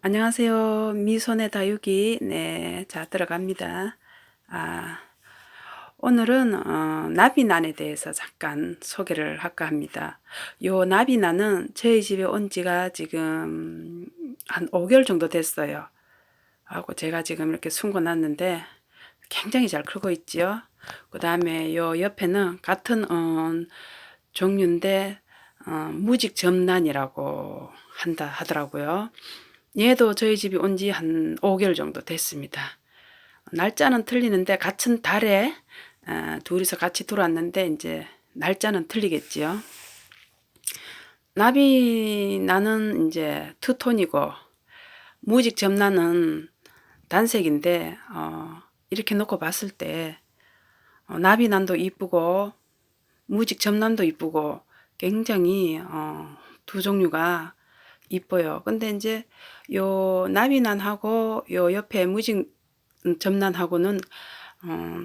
안녕하세요. 미손의 다육이. 네, 자, 들어갑니다. 아, 오늘은, 어, 나비난에 대해서 잠깐 소개를 할까 합니다. 요 나비난은 저희 집에 온 지가 지금 한 5개월 정도 됐어요. 하고 제가 지금 이렇게 숨고 났는데 굉장히 잘 크고 있지요. 그 다음에 요 옆에는 같은, 어, 종류인데, 어, 무직 점란이라고 한다 하더라고요. 얘도 저희 집이 온 지 한 5개월 정도 됐습니다. 날짜는 틀리는데 같은 달에 아, 둘이서 같이 들어왔는데 이제 날짜는 틀리겠지요. 나비 나는 이제 투톤이고 무직 점나는 단색인데 어, 이렇게 놓고 봤을 때 어, 나비 난도 이쁘고 무직 점난도 이쁘고 굉장히 어, 두 종류가 이뻐요. 근데 이제 요 나비난하고 요 옆에 무직 점난하고는 어,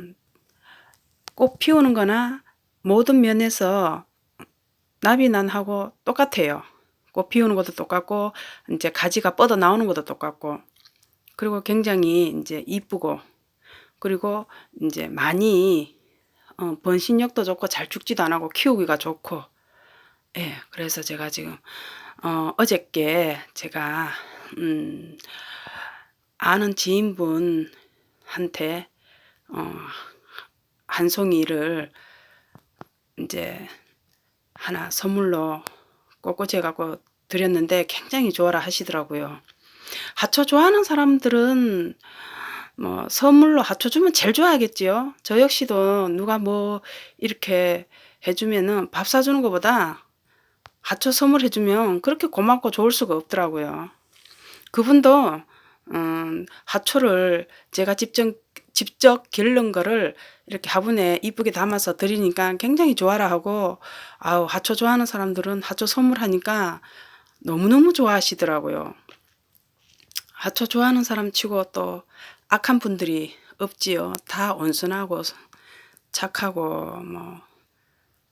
꽃 피우는 거나 모든 면에서 나비난하고 똑같아요. 꽃 피우는 것도 똑같고 이제 가지가 뻗어 나오는 것도 똑같고 그리고 굉장히 이제 이쁘고 그리고 이제 많이 어, 번식력도 좋고 잘 죽지도 안 하고 키우기가 좋고 예 그래서 제가 지금 어, 어저께 제가 음, 아는 지인분한테 어, 한 송이를 이제 하나 선물로 꽂꽂이 해갖고 드렸는데 굉장히 좋아라 하시더라고요. 하초 좋아하는 사람들은 뭐 선물로 하초 주면 제일 좋아하겠지요. 저 역시도 누가 뭐 이렇게 해주면은 밥 사주는 것보다 하초 선물해주면 그렇게 고맙고 좋을 수가 없더라고요. 그분도 음, 하초를 제가 직접 직접 기른 거를 이렇게 화분에 이쁘게 담아서 드리니까 굉장히 좋아라 하고 아우 하초 좋아하는 사람들은 하초 선물하니까 너무너무 좋아하시더라고요. 하초 좋아하는 사람 치고 또 악한 분들이 없지요. 다 온순하고 착하고 뭐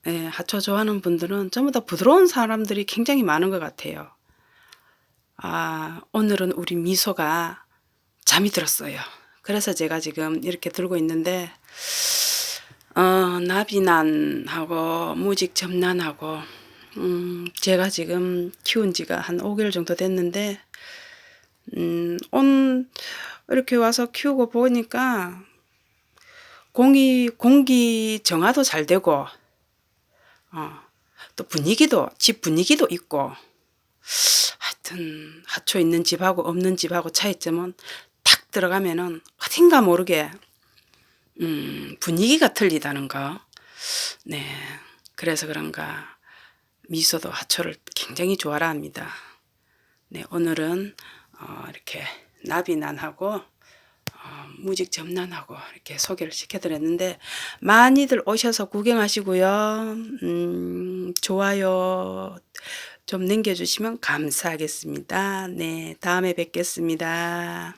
예, 하초 좋아하는 분들은 전부 다 부드러운 사람들이 굉장히 많은 것 같아요. 아, 오늘은 우리 미소가 잠이 들었어요. 그래서 제가 지금 이렇게 들고 있는데, 어, 나비난하고 무직 점난하고, 음, 제가 지금 키운 지가 한 5개월 정도 됐는데, 음, 온, 이렇게 와서 키우고 보니까, 공기, 공기 정화도 잘 되고, 어, 또 분위기도, 집 분위기도 있고, 하여튼, 하초 있는 집하고 없는 집하고 차이점은 탁 들어가면은 어딘가 모르게, 음, 분위기가 틀리다는 거. 네. 그래서 그런가 미소도 하초를 굉장히 좋아라 합니다. 네. 오늘은, 어, 이렇게 나비난하고 어, 무직 점난하고 이렇게 소개를 시켜드렸는데 많이들 오셔서 구경하시고요. 음, 좋아요 좀 남겨주시면 감사하겠습니다. 네, 다음에 뵙겠습니다.